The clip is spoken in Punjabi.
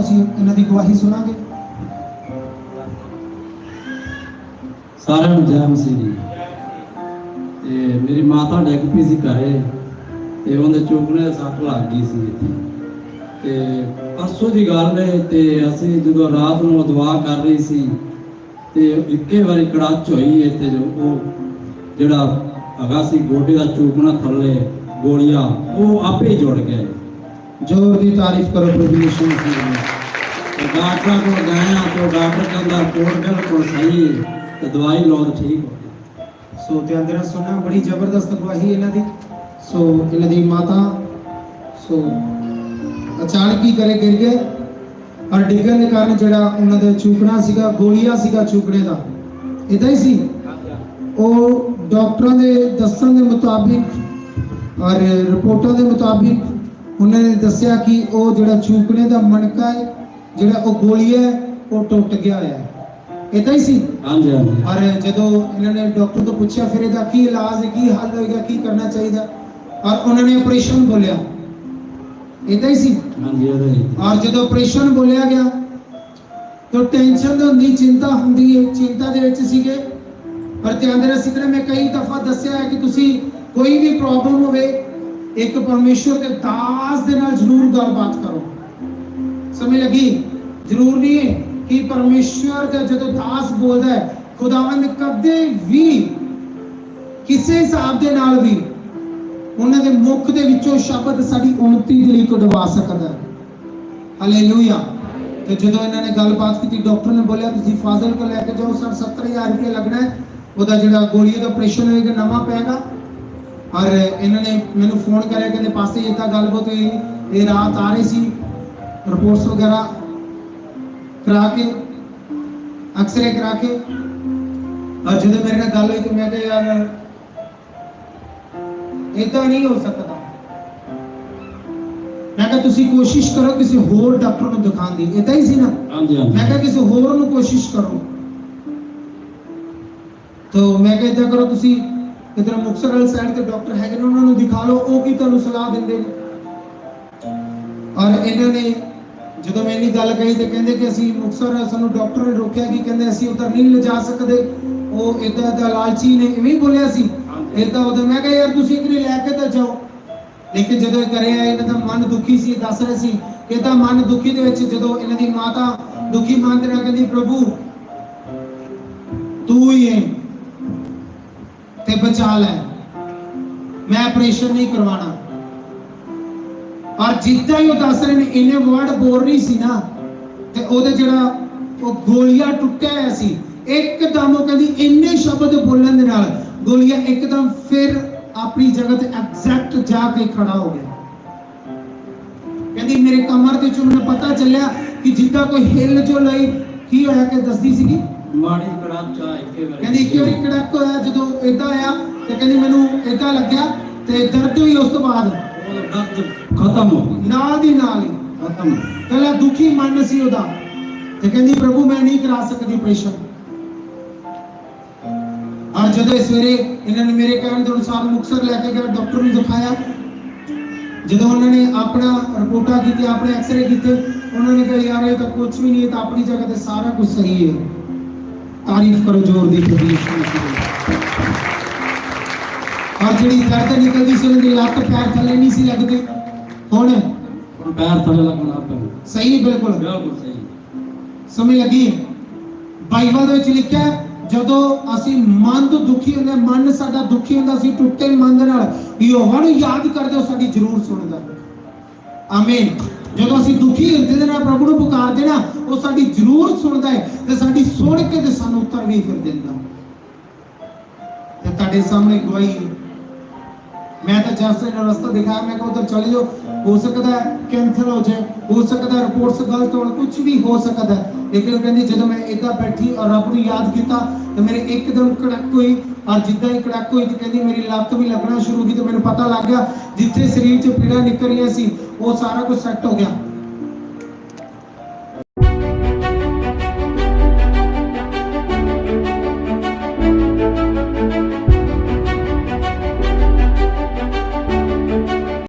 ਅਸੀਂ ਇਹਨਾਂ ਦੀ ਗਵਾਹੀ ਸੁਣਾਂਗੇ? ਸਾਰਿਆਂ ਨੂੰ ਜੈ ਮਸੀਹ ਜੀ। ਤੇ ਮੇਰੀ ਮਾਤਾ ਡਿੱਗ ਪਈ ਸੀ ਘਰੇ ਤੇ ਉਹਦੇ ਚੋਕਨੇ ਸੱਟ ਲੱਗ ਗਈ ਸੀ ਇੱਥੇ। ਤੇ ਪਰਸੋਂ ਦੀ ਗੱਲ ਹੈ ਤੇ ਅਸੀਂ ਜਦੋਂ ਰਾਤ ਨੂੰ ਦੁਆ ਕਰ ਰਹੀ ਸੀ ਤੇ ਇੱਕੇ ਵਾਰੀ ਕੜਾਚ ਹੋਈ ਹੈ ਤੇ ਉਹ ਜਿਹੜਾ ਹੈਗਾ ਸੀ ਗੋਡੇ ਦਾ ਚੋਕਣਾ ਥੱਲੇ ਗੋਲੀਆਂ, ਉਹ ਆਪੇ ਹੀ ਜੁੜ ਗਿਆ ਜ਼ੋਰ ਦੀ ਤਾਰੀਫ ਕਰੋ ਪ੍ਰਭੂ ਯਿਸੂ ਮਸੀਹ ਦੀ। ਡਾਕਟਰ ਕੋਲ ਗਏ ਆ ਡਾਕਟਰ ਕਹਿੰਦਾ ਰਿਪੋਰਟ ਬਿਲਕੁਲ ਸਹੀ ਤੇ ਦਵਾਈ ਲਓ ਠੀਕ ਹੋ ਸੋ ਤੇ ਅੰਦਰ ਸੁਣਨਾ ਬੜੀ ਜ਼ਬਰਦਸਤ ਗਵਾਹੀ ਇਹਨਾਂ ਦੀ। ਸੋ ਇਹਨਾਂ ਦੀ ਮਾਤਾ, ਸੋ ਅਚਾਨਕ ਹੀ ਕਰੇ ਗਿਰ ਗਏ। ਔਰ ਡਿੱਗਣ ਦੇ ਕਾਰਨ ਜਿਹੜਾ ਉਹਨਾਂ ਦਾ ਚੂਕਣਾ ਸੀਗਾ, ਗੋਲੀਆ ਸੀਗਾ ਚੂਕਣੇ ਦਾ ਇਦਾਂ ਹੀ ਸੀ? ਉਹ ਡਾਕਟਰਾਂ ਦੇ ਦੱਸਣ ਦੇ ਮੁਤਾਬਿਕ ਔਰ ਰਿਪੋਰਟਾਂ ਦੇ ਮੁਤਾਬਿਕ ਉਹਨਾਂ ਨੇ ਦੱਸਿਆ ਕਿ ਉਹ ਜਿਹੜਾ ਚੂਕਣੇ ਦਾ ਮਣਕਾ ਹੈ ਜਿਹੜਾ ਉਹ ਗੋਲੀਆ ਹੈ ਉਹ ਟੁੱਟ ਗਿਆ ਹੈ। ਇਦਾਂ ਹੀ ਸੀ? ਹਾਂਜੀ ਹਾਂਜੀ। ਔਰ ਜਦੋਂ ਇਹਨਾਂ ਨੇ ਡਾਕਟਰ ਤੋਂ ਪੁੱਛਿਆ ਫਿਰ ਇਹਦਾ ਕੀ ਇਲਾਜ ਹੈ ਕੀ ਹੱਲ ਹੋਏਗਾ ਕੀ ਕਰਨਾ ਚਾਹੀਦਾ? ਔਰ ਉਹਨਾਂ ਨੇ ਆਪਰੇਸ਼ਨ ਬੋਲਿਆ। ਇਦਾਂ ਹੀ ਸੀ? ਹਾਂਜੀ ਇਹਦਾ ਹੀ। ਔਰ ਜਦੋਂ ਆਪਰੇਸ਼ਨ ਬੋਲਿਆ ਗਿਆ ਤਾਂ ਟੈਨਸ਼ਨ ਹੁੰਦੀ ਚਿੰਤਾ ਹੁੰਦੀ ਹੈ ਚਿੰਤਾ ਦੇ ਵਿੱਚ ਸੀਗੇ। ਪਰ ਧਿਆਨ ਦੇ ਸਿਕਰੇ ਮੈਂ ਕਈ ਦਫਾ ਦੱਸਿਆ ਹੈ ਕਿ ਤੁਸੀਂ ਕੋਈ ਵੀ ਪ੍ਰੋਬਲਮ ਹੋਵੇ ਇੱਕ ਪਰਮੇਸ਼ਵਰ ਦੇ ਦਾਸ ਦੇ ਨਾਲ ਜ਼ਰੂਰ ਗੱਲਬਾਤ ਕਰੋ। ਸਮਝ ਲੱਗੀ? ਜ਼ਰੂਰ ਨਹੀਂ ਕਿ ਪਰਮੇਸ਼ਵਰ ਦਾ ਜਦੋਂ ਦਾਸ ਬੋਲਦਾ ਹੈ, ਖੁਦਾਵੰਦ ਕਦੇ ਵੀ ਕਿਸੇ ਹਿਸਾਬ ਦੇ ਨਾਲ ਵੀ ਉਹਨਾਂ ਦੇ ਮੁਖ ਦੇ ਵਿੱਚੋਂ ਸ਼ਬਦ ਸਾਡੀ ਉਨਤੀ ਦੇ ਲਈ ਕਢਵਾ ਸਕਦਾ ਹੈ। ਹਾਲੇਲੂਇਆ ਤੇ ਜਦੋਂ ਇਹਨਾਂ ਨੇ ਗੱਲਬਾਤ ਕੀਤੀ, ਡਾਕਟਰ ਨੇ ਬੋਲਿਆ, ਤੁਸੀਂ ਫਾਜ਼ਲ ਕੋ ਲੈ ਕੇ ਜਾਓ, ਸਰ 70000 ਰੁਪਏ ਲੱਗਣਾ ਹੈ। ਉਹਦਾ ਜਿਹੜਾ ਗੋਲੀ ਦਾ ਆਪਰੇਸ਼ਨ ਹੋਏਗਾ, ਨਵਾਂ ਪੈਗਾ ਔਰ ਇਹਨਾਂ ਨੇ ਮੈਨੂੰ ਫੋਨ ਕਰਿਆ ਕਹਿੰਦੇ ਪਾਸੇ ਇਹ ਤਾਂ ਗੱਲਬਾਤ ਹੋਈ ਇਹ ਰਾਤ ਆ ਰਹੀ ਸੀ ਰਿਪੋਰਟਸ ਵਗੈਰਾ ਕਰਾ ਕੇ ਅਕਸਰੇ ਕਰਾ ਕੇ। ਔਰ ਜਦੋਂ ਮੇਰੇ ਨਾਲ ਗੱਲ ਹੋਈ ਤੇ ਮੈਂ ਕਿਹਾ ਯਾਰ ਇਦਾਂ ਨਹੀਂ ਹੋ ਸਕਦਾ। ਮੈਂ ਕਿਹਾ ਤੁਸੀਂ ਕੋਸ਼ਿਸ਼ ਕਰੋ ਕਿਸੇ ਹੋਰ ਡਾਕਟਰ ਨੂੰ ਦਿਖਾਉਣ ਦੀ ਇਦਾਂ ਹੀ ਸੀ ਨਾ? ਹਾਂਜੀ ਮੈਂ ਕਿਹਾ ਕਿਸੇ ਹੋਰ ਨੂੰ ਕੋਸ਼ਿਸ਼ ਕਰੋ। ਤੋ ਮੈਂ ਕਿਹਾ ਇਦਾਂ ਕਰੋ ਤੁਸੀਂ ਇਧਰ ਮੁਕਤਸਰ ਵਾਲੀ ਸਾਈਡ ਤੇ ਡਾਕਟਰ ਹੈਗੇ ਨੇ, ਉਹਨਾਂ ਨੂੰ ਦਿਖਾ ਲਓ, ਉਹ ਕੀ ਤੁਹਾਨੂੰ ਸਲਾਹ ਦਿੰਦੇ ਨੇ। ਔਰ ਇਹਨਾਂ ਨੇ ਜਦੋਂ ਮੈਂ ਇੰਨੀ ਗੱਲ ਕਹੀ ਤੇ ਕਹਿੰਦੇ ਕਿ ਅਸੀਂ ਮੁਕਤਸਰ ਸਾਨੂੰ ਡਾਕਟਰ ਨੇ ਰੋਕਿਆ ਕਿ ਕਹਿੰਦੇ ਅਸੀਂ ਉਧਰ ਨਹੀਂ ਲਿਜਾ ਸਕਦੇ। ਉਹ ਇਦਾਂ ਦਾ ਲਾਲਚੀ ਨੇ, ਇਵੇਂ ਬੋਲਿਆ ਸੀ। ਇਦਾਂ ਉਦੋਂ ਮੈਂ ਕਿਹਾ, ਯਾਰ ਤੁਸੀਂ ਇੱਕ ਲੈ ਕੇ ਤਾਂ ਜਾਓ। ਲੇਕਿਨ ਜਦੋਂ ਇਹ ਕਰਿਆ ਇਹਨਾਂ ਦਾ ਮਨ ਦੁਖੀ ਸੀ ਦੱਸ ਰਹੇ ਸੀ ਇਹਦਾ ਮਨ ਦੁਖੀ ਦੇ ਵਿੱਚ ਜਦੋਂ ਇਹਨਾਂ ਦੀ ਮਾਤਾ ਦੁਖੀ ਮਨ ਦੇ ਨਾਲ ਕਹਿੰਦੀ, ਪ੍ਰਭੂ, ਤੂੰ ਹੀ ਹੈ। ਤੇ ਬਚਾ ਲੈ। ਮੈਂ ਆਪਰੇਸ਼ਨ ਨਹੀਂ ਕਰਵਾਣਾ ਔਰ ਜਿੱਦਾਂ ਹੀ ਉਹ ਦੱਸ ਰਹੇ ਨੇ ਇਹਨੇ ਵਰਡ ਬੋਲ ਰਹੀ ਸੀ ਨਾ, ਤੇ ਉਹਦੇ ਜਿਹੜਾ ਉਹ ਗੋਲੀਆਂ ਟੁੱਟਿਆ ਹੋਇਆ ਸੀ, ਇੱਕਦਮ ਉਹ ਕਹਿੰਦੀ, ਇੰਨੇ ਸ਼ਬਦ ਬੋਲਣ ਦੇ ਨਾਲ ਗੋਲੀਆਂ ਇੱਕਦਮ ਫਿਰ ਆਪਣੀ ਜਗ੍ਹਾ ਤੇ ਐਗਜ਼ੈਕਟ ਜਾ ਕੇ ਖੜਾ ਹੋ ਗਿਆ। ਕਹਿੰਦੀ, ਮੇਰੇ ਕਮਰ ਦੇ ਚੋਂ ਪਤਾ ਚੱਲਿਆ ਕਿ ਜਿੱਦਾਂ ਕੋਈ ਹਿੱਲ ਜੋ ਲਈ, ਕੀ ਹੋਇਆ ਕਿ ਦੱਸਦੀ ਸੀਗੀ? ਮਾੜੀ ਕੜਾਚਾ ਇੱਕੇ ਵਾਰੀ ਕਹਿੰਦੀ ਵਾਰੀ ਕੜਕ ਹੋਇਆ ਜਦੋਂ ਇਦਾਂ ਆਇਆ ਤੇ ਕਹਿੰਦੀ ਮੈਨੂੰ ਇਦਾਂ ਲੱਗਿਆ ਤੇ ਦਰਦ ਹੋਈ ਉਸ ਤੋਂ ਬਾਅਦ। ਦਰਦ ਖਤਮ ਹੋ ਗਿਆ ਨਾਲ ਦੀ ਨਾਲ ਹੀ। ਖਤਮ। ਪਹਿਲਾਂ ਦੁਖੀ ਮਨ ਸੀ ਉਹਦਾ ਤੇ ਕਹਿੰਦੀ ਪ੍ਰਭੂ ਮੈਂ ਨਹੀਂ ਕਰਾ ਸਕਦੀ ਆਪਰੇਸ਼ਨ ਅੱਜ ਜਦੋਂ ਸਵੇਰੇ ਇਹਨਾਂ ਨੇ ਮੇਰੇ ਕਹਿਣ ਦੇ ਅਨੁਸਾਰ ਮੁਕਸਰ ਲੈ ਕੇ ਗਏ ਡਾਕਟਰ ਨੂੰ ਦਿਖਾਇਆ। ਜਦੋਂ ਉਹਨਾਂ ਨੇ ਆਪਣਾ ਰਿਪੋਰਟਾਂ ਕੀਤੀ ਆਪਣੇ ਐਕਸਰੇ ਕੀਤੇ ਉਹਨਾਂ ਨੇ ਕਿਹਾ ਯਾਰ ਇਹ ਤਾਂ ਕੁਝ ਵੀ ਨਹੀਂ ਤਾਂ ਆਪਣੀ ਜਗ੍ਹਾ ਤੇ ਸਾਰਾ ਕੁਝ ਸਹੀ ਹੈ। ਤਾਰੀਫ ਕਰੋ ਜ਼ੋਰ ਦੀ ਦੀ ਔਰ ਜਿਹੜੀ ਦਰਦ ਨਿਕਲਦੀ ਸੀ ਉਹਨਾਂ ਦੀ ਲੱਤ ਪੈਰ ਥੱਲੇ ਨਹੀਂ ਸੀ ਲੱਗਦੇ। ਹੁਣ ਹੁਣ ਪੈਰ ਥੱਲੇ ਲੱਗਣਾ ਪਿਆ। ਸਹੀ ਬਿਲਕੁਲ। ਬਿਲਕੁਲ ਸਹੀ। ਸਮਝ ਲੱਗੀ। ਬਾਈਬਲ ਦੇ ਵਿੱਚ ਲਿਖਿਆ ਜਦੋਂ ਅਸੀਂ ਮਨ ਤੋਂ ਦੁਖੀ ਹੁੰਦੇ ਮਨ ਸਾਡਾ ਦੁਖੀ ਹੁੰਦਾ ਸੀ ਟੁੱਟੇ ਮਨ ਦੇ ਨਾਲ ਯੋਹਨ ਨੂੰ ਯਾਦ ਕਰਦੇ ਹੋ ਸਾਡੀ ਜ਼ਰੂਰ ਸੁਣਦਾ। ਆਮੀਨ। ਜਦੋਂ ਅਸੀਂ ਦੁਖੀ ਹਿਰਦੇ ਦੇ ਨਾਲ ਪ੍ਰਭੂ ਨੂੰ ਪੁਕਾਰਦੇ ਨਾ ਉਹ ਸਾਡੀ ਜ਼ਰੂਰ ਸੁਣਦਾ ਹੈ ਤੇ ਸਾਡੀ ਸੁਣ ਕੇ ਤੇ ਸਾਨੂੰ ਉੱਤਰ ਵੀ ਫਿਰ ਦਿੰਦਾ। ਤੇ ਤੁਹਾਡੇ ਸਾਹਮਣੇ ਗਵਾਹੀ ਮੈਂ ਤਾਂ ਜਸਟ ਇਹਨਾਂ ਰਸਤਾ ਦਿਖਾਇਆ ਮੈਂ ਕਿਹਾ ਉਧਰ ਚਲੇ ਜਾਓ। ਹੋ ਸਕਦਾ ਹੈ ਕੈਂਸਰ ਹੋ ਜਾਏ, ਹੋ ਸਕਦਾ ਰਿਪੋਰਟਸ ਗਲਤ ਹੋਣ ਕੁਝ ਵੀ ਹੋ ਸਕਦਾ ਲੇਕਿਨ ਕਹਿੰਦੀ, ਜਦੋਂ ਮੈਂ ਇਦਾਂ ਬੈਠੀ ਔਰ ਰੱਬ ਨੂੰ ਯਾਦ ਕੀਤਾ, ਤੇ ਮੇਰੇ ਇੱਕਦਮ ਕੜਕ ਹੋਈ ਔਰ ਜਿੱਦਾਂ ਹੀ ਕੜਕ ਹੋਈ ਤੇ ਕਹਿੰਦੀ ਮੇਰੀ ਲੱਤ ਵੀ ਲੱਗਣਾ ਸ਼ੁਰੂ ਹੋ ਗਈ ਤੇ ਮੈਨੂੰ ਪਤਾ ਲੱਗ ਗਿਆ ਜਿੱਥੇ ਸਰੀਰ 'ਚ ਪੀੜਾ ਨਿਕਲ ਰਹੀਆਂ ਸੀ, ਉਹ ਸਾਰਾ ਕੁਝ ਸੈੱਟ ਹੋ ਗਿਆ।